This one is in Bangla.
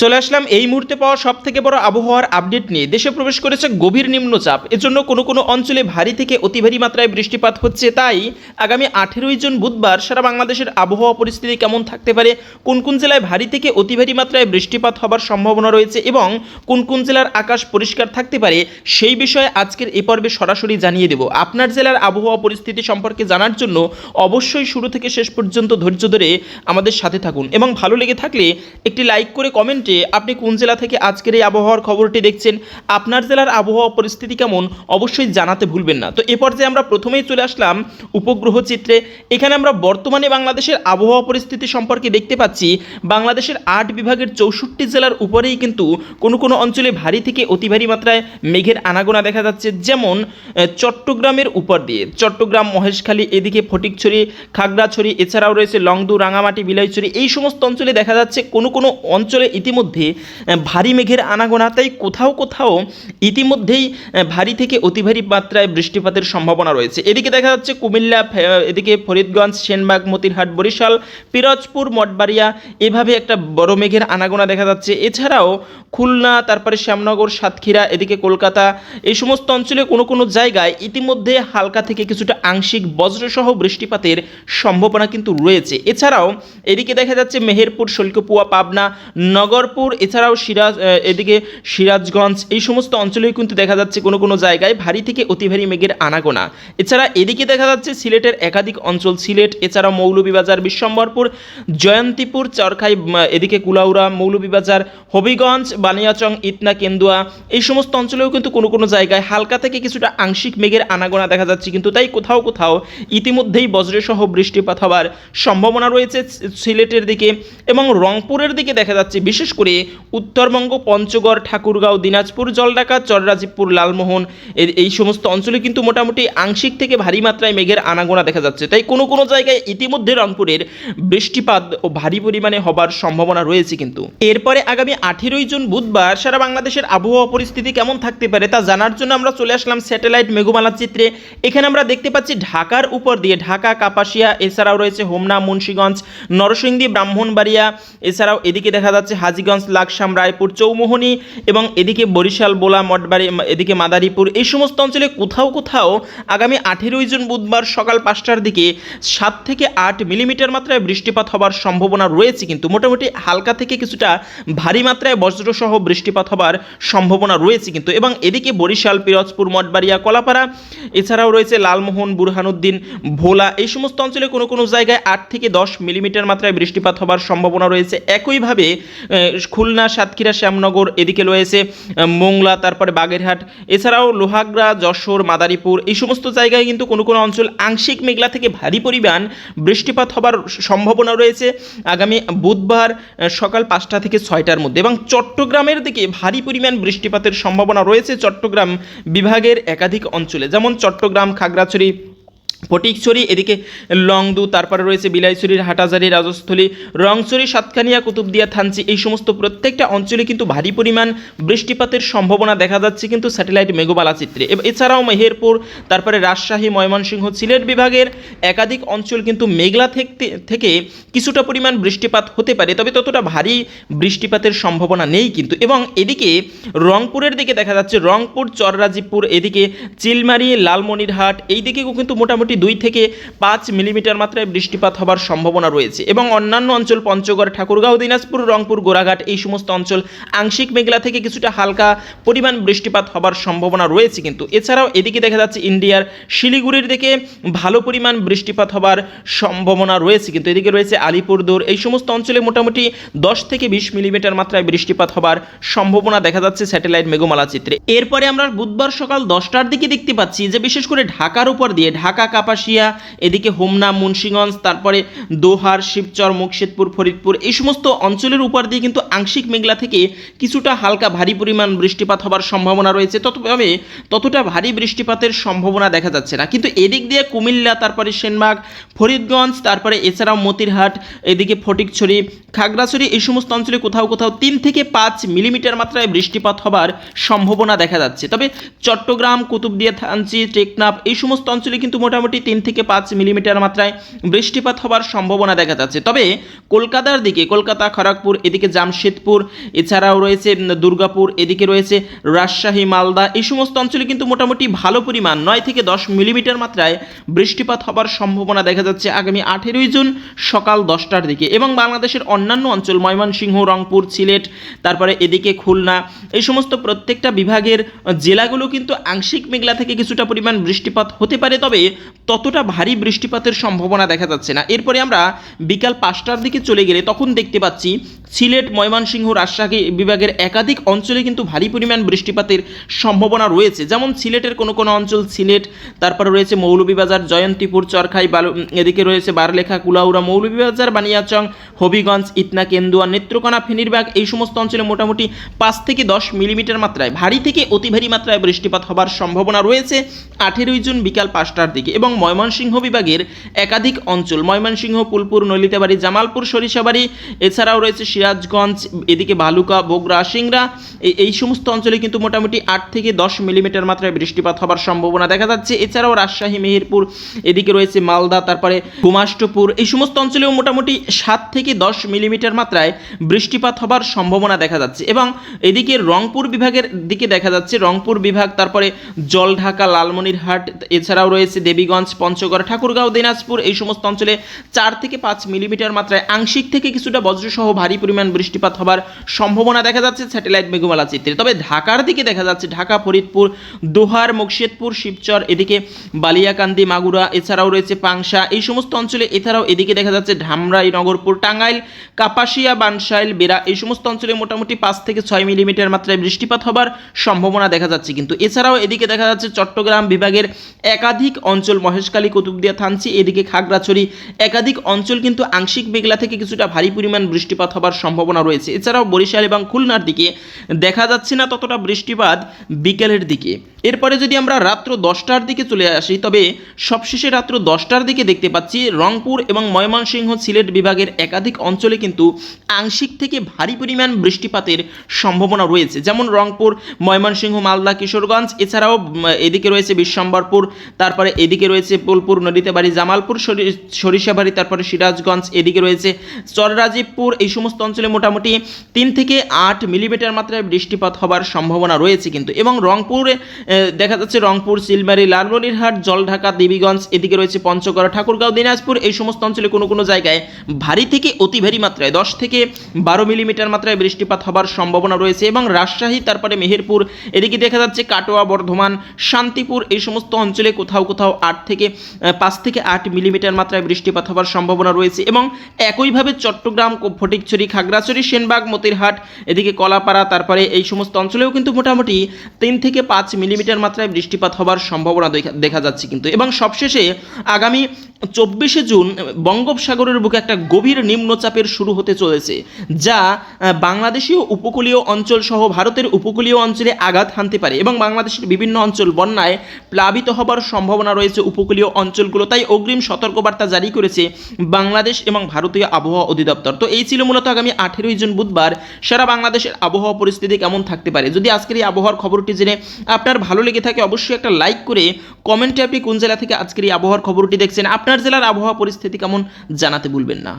চলে আসলাম এই মুহূর্তে পাওয়া সব থেকে বড় আবহাওয়ার আপডেট নিয়ে। দেশে প্রবেশ করেছে গভীর নিম্নচাপ। এজন্য কোনো কোনো অঞ্চলে ভারী থেকে অতি ভারী মাত্রায় বৃষ্টিপাত হচ্ছে। তাই আগামী আঠেরোই জুন বুধবার সারা বাংলাদেশের আবহাওয়া পরিস্থিতি কেমন থাকতে পারে, কোন কোন জেলায় ভারী থেকে অতি ভারী মাত্রায় বৃষ্টিপাত হবার সম্ভাবনা রয়েছে এবং কোন কোন জেলার আকাশ পরিষ্কার থাকতে পারে, সেই বিষয়ে আজকের এ পর্বে সরাসরি জানিয়ে দেব। আপনার জেলার আবহাওয়া পরিস্থিতি সম্পর্কে জানার জন্য অবশ্যই শুরু থেকে শেষ পর্যন্ত ধৈর্য ধরে আমাদের সাথে থাকুন। এবং ভালো লেগে থাকলে একটি লাইক করে কমেন্টে আপনি কোন জেলা থেকে আজকের এই আবহাওয়ার খবরটি দেখছেন, আপনার জেলার আবহাওয়া পরিস্থিতি কেমন, অবশ্যই জানাতে ভুলবেন না। তো এ পর্যায়ে আমরা প্রথমেই চলে আসলাম উপগ্রহ চিত্রে। এখানে আমরা বর্তমানে বাংলাদেশের আবহাওয়া পরিস্থিতি সম্পর্কে দেখতে পাচ্ছি, বাংলাদেশের আট বিভাগের চৌষট্টি জেলার উপরেই কিন্তু কোনো কোনো অঞ্চলে ভারী থেকে অতি ভারী মাত্রায় মেঘের আনাগোনা দেখা যাচ্ছে। যেমন চট্টগ্রামের উপর দিয়ে। চট্টগ্রাম, মহেশখালী, এদিকে ফটিকছড়ি, খাগড়াছড়ি, এছাড়াও রয়েছে লংদু, রাঙামাটি, বিলাইছড়ি, এই সমস্ত অঞ্চলে দেখা যাচ্ছে কোনো কোনো অঞ্চলে ইতিমধ্যে আহ, ভারী মেঘের আনাগোনা তাই কোথাও কোথাও ইতিমধ্যেই ভারী থেকে অতি ভারী মাত্রায় বৃষ্টিপাতের সম্ভাবনা রয়েছে। এদিকে দেখা যাচ্ছে কুমিল্লা এদিকে ফরিদগঞ্জ সেনবাগ মতিরহাট বরিশাল পিরোজপুর মঠবাড়িয়া এভাবে একটা বড় মেঘের আনাগোনা দেখা যাচ্ছে। এছাড়াও খুলনা তারপরে শ্যামনগর সাতক্ষীরা এদিকে কলকাতা এই সমস্ত অঞ্চলে কোনো কোনো জায়গায় ইতিমধ্যে হালকা থেকে কিছুটা আংশিক বজ্রসহ বৃষ্টিপাতের সম্ভাবনা কিন্তু রয়েছে। এছাড়াও এদিকে দেখা যাচ্ছে মেহেরপুর শৈলকুপুয়া পাবনা নগরপুর এছাড়াও সিরাজ এদিকে সিরাজগঞ্জ, এই সমস্ত অঞ্চলেও কিন্তু দেখা যাচ্ছে কোনো কোনো জায়গায় ভারী থেকে অতি ভারী মেঘের আনাগোনা। এছাড়া এদিকে দেখা যাচ্ছে সিলেটের একাধিক অঞ্চল, সিলেট এছাড়া মৌলভীবাজার, বিশ্বম্বরপুর, জয়ন্তীপুর, চরখাই এদিকে কুলাউড়া, মৌলভীবাজার, হবিগঞ্জ বানিয়াচং ইটনা কেন্দুয়া, এই সমস্ত অঞ্চলেও কিন্তু কোনো কোনো জায়গায় হালকা থেকে কিছুটা আংশিক মেঘের আনাগোনা দেখা যাচ্ছে। কিন্তু তাই কোথাও কোথাও ইতিমধ্যেই বজ্রসহ বৃষ্টিপাত হওয়ার সম্ভাবনা রয়েছে। সিলেটের দিকে এবং রংপুরের দিকে দেখা যাচ্ছে বিশেষ করে উত্তরবঙ্গ, পঞ্চগড়, ঠাকুরগাঁও, দিনাজপুর, জলঢাকা, চররাজীবপুর, লালমোহন এই সমস্ত অঞ্চলে কিন্তু মোটামুটি আংশিক থেকে ভারী মাত্রায় মেঘের আনাগোনা দেখা যাচ্ছে। তাই কোনো কোনো জায়গায় ইতিমধ্যে রংপুরের বৃষ্টিপাত ও ভারী পরিমাণে হবার সম্ভাবনা রয়েছে কিন্তু। এরপরে আগামী আঠেরোই জুন বুধবার সারা বাংলাদেশের আবহাওয়া পরিস্থিতি কেমন থাকতে পারে তা জানার জন্য আমরা চলে আসলাম স্যাটেলাইট মেঘমালা চিত্রে। এখানে আমরা দেখতে পাচ্ছি ঢাকার উপর দিয়ে ঢাকা, কাপাসিয়া, এছাড়াও রয়েছে হোমনা, মুন্সীগঞ্জ, নরসিংদী, ব্রাহ্মণবাড়িয়া, এছাড়াও এদিকে দেখা যাচ্ছে হাজীগঞ্জ লাকসাম, রায়পুর, চৌমোহনী এবং এদিকে বরিশাল, বোলা, মঠবাড়ি এদিকে মাদারীপুর, এই সমস্ত অঞ্চলে কোথাও কোথাও আগামী আঠেরোই জুন বুধবার সকাল পাঁচটার দিকে সাত থেকে আট মিলিমিটার মাত্রায় বৃষ্টিপাত হবার সম্ভাবনা রয়েছে, কিন্তু মোটামুটি হালকা থেকে কিছুটা ভারী মাত্রায় বজ্রসহ বৃষ্টিপাত হবার সম্ভাবনা রয়েছে, কিন্তু এবং এদিকে বরিশাল, পিরোজপুর, মঠবাড়িয়া, কলাপাড়া, এছাড়াও রয়েছে লালমোহন, বুরহানুদ্দিন, ভোলা, এই সমস্ত অঞ্চলে কোনো কোনো জায়গায় আট থেকে দশ মিলিমিটার মাত্রায় বৃষ্টিপাত হবার সম্ভাবনা রয়েছে, একইভাবে খুলনা, সাতক্ষীরা, শ্যামনগর, এদিকে রয়েছে মোংলা, তারপরে বাগেরহাট, এছাড়াও লোহাগড়া, যশোর, মাদারীপুর, এই সমস্ত জায়গায় কিন্তু কোনো কোনো অঞ্চল আংশিক মেঘলা থেকে ভারী পরিমাণ বৃষ্টিপাত হবার সম্ভাবনা রয়েছে। আগামী বুধবার সকাল পাঁচটা থেকে ছয়টার মধ্যে এবং চট্টগ্রামের দিকে ভারী পরিমাণ বৃষ্টিপাতের সম্ভাবনা রয়েছে চট্টগ্রাম বিভাগের একাধিক অঞ্চলে। যেমন চট্টগ্রাম, খাগড়াছড়ি ফটিকছড়ি, এদিকে লংদু, তারপরে রয়েছে বিলাইছড়ির হাটাজারি, রাজস্থলী, রংছড়ি, সাতখানিয়া, কুতুবদিয়া, থানচি, এই সমস্ত প্রত্যেকটা অঞ্চলে কিন্তু ভারী পরিমাণ বৃষ্টিপাতের সম্ভাবনা দেখা যাচ্ছে কিন্তু স্যাটেলাইট মেঘবালা চিত্রে এছাড়াও মেহেরপুর, তারপরে রাজশাহী, ময়মনসিংহ, সিলেট বিভাগের একাধিক অঞ্চল কিন্তু মেঘলা থেকে কিছুটা পরিমাণ বৃষ্টিপাত হতে পারে, তবে ততটা ভারী বৃষ্টিপাতের সম্ভাবনা নেই কিন্তু। এবং এদিকে রংপুরের দিকে দেখা যাচ্ছে, রংপুর, চররাজীবপুর, এদিকে চিলমারি, লালমনিরহাট, এই দিকেও কিন্তু মোটামুটি দুই থেকে পাঁচ মিলিমিটার মাত্রায় বৃষ্টিপাত হবার সম্ভাবনা রয়েছে এবং অন্যান্য অঞ্চল পঞ্চগড়, ঠাকুরগাঁও, দিনাজপুর, রংপুর গোরাঘাট এই সমস্ত অঞ্চল আংশিক মেঘলা থেকে কিছুটা হালকা পরিমাণ বৃষ্টিপাত হবার সম্ভাবনা রয়েছে কিন্তু। এছাড়াও এদিকে দেখা যাচ্ছে ইন্ডিয়ার শিলিগুড়ির দিকে ভালো পরিমাণ বৃষ্টিপাত হবার সম্ভাবনা রয়েছে কিন্তু এদিকে রয়েছে আলিপুরদুয়ার। এই সমস্ত অঞ্চলে মোটামুটি দশ থেকে বিশ মিলিমিটার মাত্রায় বৃষ্টিপাত হবার সম্ভাবনা দেখা যাচ্ছে স্যাটেলাইট মেঘমালা চিত্রে। এরপরে আমরা বুধবার সকাল দশটার দিকে দেখতে পাচ্ছি যে বিশেষ করে ঢাকার উপর দিয়ে ঢাকা কাপাসিয়া, এদিকে হোমনা, মুন্সিগঞ্জ, তারপরে দোহার, শিবচর, মুকশেদপুর, ফরিদপুর, এই সমস্ত অঞ্চলের উপর দিয়ে কিন্তু আংশিক মেঘলা থেকে কিছুটা হালকা ভারী পরিমাণ বৃষ্টিপাত হবার সম্ভাবনা রয়েছে। ততভাবে ততটা ভারী বৃষ্টিপাতের সম্ভাবনা দেখা যাচ্ছে না। কিন্তু এদিক দিয়ে কুমিল্লা, তারপরে সেনবাগ, ফরিদগঞ্জ, তারপরে এছাড়াও মতিরহাট, এদিকে ফটিকছড়ি, খাগড়াছড়ি, এই সমস্ত অঞ্চলে কোথাও কোথাও তিন থেকে পাঁচ মিলিমিটার মাত্রায় বৃষ্টিপাত হবার সম্ভাবনা দেখা যাচ্ছে। তবে চট্টগ্রাম, কুতুবদিয়া, থানচি, টেকনাফ, এই সমস্ত অঞ্চলে কিন্তু মোটামুটি মোটামুটি তিন থেকে পাঁচ মিলিমিটার মাত্রায় বৃষ্টিপাত হবার সম্ভাবনা দেখা যাচ্ছে। তবে কলকাতার দিকে, কলকাতা, খড়গপুর, এদিকে জামশেদপুর, এছাড়াও রয়েছে দুর্গাপুর, এদিকে রয়েছে রাজশাহী, মালদা, এই সমস্ত অঞ্চলে কিন্তু মোটামুটি ভালো পরিমাণ নয় থেকে দশ মিলিমিটার মাত্রায় বৃষ্টিপাত হবার সম্ভাবনা দেখা যাচ্ছে আগামী আঠেরোই জুন সকাল দশটার দিকে। এবং বাংলাদেশের অন্যান্য অঞ্চল, ময়মনসিংহ, রংপুর, সিলেট, তারপরে এদিকে খুলনা, এই সমস্ত প্রত্যেকটা বিভাগের জেলাগুলো কিন্তু আংশিক মেঘলা থেকে কিছুটা পরিমাণ বৃষ্টিপাত হতে পারে। তবে ততটা ভারী বৃষ্টিপাতের সম্ভাবনা দেখা যাচ্ছে না। এরপরে আমরা বিকাল পাঁচটার দিকে চলে গেলে তখন দেখতে পাচ্ছি সিলেট, ময়মনসিংহ রাজশাহী বিভাগের একাধিক অঞ্চলে কিন্তু ভারী পরিমাণ বৃষ্টিপাতের সম্ভাবনা রয়েছে। যেমন সিলেটের কোনো কোনো অঞ্চল সিলেট, তারপরে রয়েছে মৌলভীবাজার, জয়ন্তীপুর, চরখাই, বালু এদিকে রয়েছে বারলেখা, কুলাউড়া, মৌলভীবাজার, বানিয়াচং, হবিগঞ্জ ইটনা কেন্দুয়া, নেত্রকোনা, ফেনীরবাগ এই সমস্ত অঞ্চলে মোটামুটি পাঁচ থেকে দশ মিলিমিটার মাত্রায় ভারী থেকে অতি ভারী মাত্রায় বৃষ্টিপাত হবার সম্ভাবনা রয়েছে আঠেরোই জুন বিকাল পাঁচটার দিকে। এবং ময়মনসিংহ বিভাগের একাধিক অঞ্চল ময়মনসিংহ, পুলপুর, নলিতাবাড়ি, জামালপুর, সরিষাবাড়ি, এছাড়াও রয়েছে সিরাজগঞ্জ, এদিকে ভালুকা বগুড়া, সিংড়া এই- এই সমস্ত অঞ্চলে কিন্তু মোটামুটি আট থেকে দশ মিলিমিটার মাত্রায় বৃষ্টিপাত হবার সম্ভাবনা দেখা যাচ্ছে। এছাড়াও রাজশাহী, মেহেরপুর, এদিকে রয়েছে মালদা, তারপরে কুমাষ্টপুর এই সমস্ত অঞ্চলেও মোটামুটি সাত থেকে দশ মিলিমিটার মাত্রায় বৃষ্টিপাত হবার সম্ভাবনা দেখা যাচ্ছে এবং এদিকে রংপুর বিভাগের দিকে দেখা যাচ্ছে। রংপুর বিভাগ, তারপরে জলঢাকা, লালমনিরহাট, এছাড়াও রয়েছে দেবীগঞ্জ, পঞ্চগড়, ঠাকুরগাঁও, দিনাজপুর। এই সমস্ত অঞ্চলে চার থেকে পাঁচ মিলিমিটার মাত্রায় আংশিক থেকে কিছুটা বজ্রসহ ভারী পরিমাণ বৃষ্টিপাত হবার সম্ভাবনা দেখা যাচ্ছে স্যাটেলাইট মেঘমালা চিত্রে। তবে ঢাকার দিকে দেখা যাচ্ছে ঢাকা, ফরিদপুর, দোহার, মুকশেদপুর, শিবচর, এদিকে বালিয়াকান্দি, মাগুরা, এছাড়াও রয়েছে পাংশা। এই সমস্ত অঞ্চলে এছাড়াও এদিকে দেখা যাচ্ছে ধামরাই, নগরপুর, টাঙ্গাইল, কাপাসিয়া, বানসাইল, বেড়া, এই সমস্ত অঞ্চলে মোটামুটি পাঁচ থেকে ছয় মিলিমিটার মাত্রায় বৃষ্টিপাত হবার সম্ভাবনা দেখা যাচ্ছে। কিন্তু এছাড়াও এদিকে দেখা যাচ্ছে চট্টগ্রাম বিভাগের একাধিক অঞ্চল, মহেশখালী, কুতুবদিয়া, থানচি, এদিকে খাগড়াছড়ি, একাধিক অঞ্চল কিন্তু আংশিক মেঘলা থেকে কিছুটা ভারী পরিমাণ বৃষ্টিপাত হবার সম্ভাবনা রয়েছে। এছাড়াও বরিশাল এবং খুলনার দিকে দেখা যাচ্ছে না ততটা বৃষ্টিপাত বিকেলের দিকে। এরপরে যদি আমরা রাত্র দশটার দিকে চলে আসি, তবে সবশেষে রাত্র দশটার দিকে দেখতে পাচ্ছি রংপুর এবং ময়মনসিংহ সিলেট বিভাগের একাধিক অঞ্চলে কিন্তু আংশিক থেকে ভারী পরিমাণ বৃষ্টিপাতের সম্ভাবনা রয়েছে। যেমন রংপুর, ময়মনসিংহ, মালদা, কিশোরগঞ্জ, এছাড়াও এদিকে রয়েছে বিশ্বম্বরপুর, তারপরে এদিকে রয়েছে বোলপুর, নদীতেবাড়ি, জামালপুর সরিষাবাড়ি, তারপরে সিরাজগঞ্জ, এদিকে রয়েছে চররাজীবপুর। এই সমস্ত অঞ্চলে মোটামুটি তিন থেকে আট মিলিমিটার মাত্রায় বৃষ্টিপাত হবার সম্ভাবনা রয়েছে কিন্তু। এবং রংপুরে দেখা যাচ্ছে রংপুর সিলমারি লালমনিরহাট, জলঢাকা, দেবীগঞ্জ, এদিকে রয়েছে পঞ্চগড়, ঠাকুরগাঁও, দিনাজপুর। এই সমস্ত অঞ্চলে কোনো কোনো জায়গায় ভারী থেকে অতি ভারী মাত্রায় দশ থেকে বারো মিলিমিটার মাত্রায় বৃষ্টিপাত হবার সম্ভাবনা রয়েছে এবং রাজশাহী, তারপরে মেহেরপুর, এদিকে দেখা যাচ্ছে কাটোয়া, বর্ধমান, শান্তিপুর, এই সমস্ত অঞ্চলে কোথাও কোথাও আট থেকে পাঁচ থেকে আট মিলিমিটার মাত্রায় বৃষ্টিপাত হবার সম্ভাবনা রয়েছে এবং একইভাবে চট্টগ্রাম, ফটিকছড়ি, খাগড়াছড়ি, সেনবাগ, মতিরহাট, এদিকে কলাপাড়া, তারপরে এই সমস্ত অঞ্চলেও কিন্তু মোটামুটি তিন থেকে পাঁচ মিলিমিটার মাত্রায় বৃষ্টিপাত হবার সম্ভাবনা দেখা- যাচ্ছে কিন্তু। এবং সবশেষে আগামী চব্বিশে জুন বঙ্গোপসাগরের বুকে একটা গভীর নিম্নচাপের শুরু হতে চলেছে, যা বাংলাদেশীয় উপকূলীয় অঞ্চল সহ ভারতের উপকূলীয় অঞ্চলে আঘাত হানতে পারে এবং বাংলাদেশের বিভিন্ন অঞ্চল বন্যায় প্লাবিত হবার সম্ভাবনা রয়েছে উপকূলীয় অঞ্চলগুলো। তাই অগ্রিম সতর্কবার্তা জারি করেছে বাংলাদেশ এবং ভারতীয় আবহাওয়া অধিদপ্তর। তো এই ছিল মূলত আগামী আঠেরোই জুন বুধবার। সারা বাংলাদেশের আবহাওয়া পরিস্থিতি কেমন থাকতে পারে? যদি আজকের এই আবহাওয়ার খবরটি জেনে আপনার ভালো লেগে থাকে, অবশ্যই একটা লাইক করে কমেন্টে আপনি কোন জেলা থেকে আজকের এই আবহাওয়ার খবরটি দেখছেন? আপনার জেলার আবহাওয়া পরিস্থিতি কেমন জানাতে ভুলবেন না।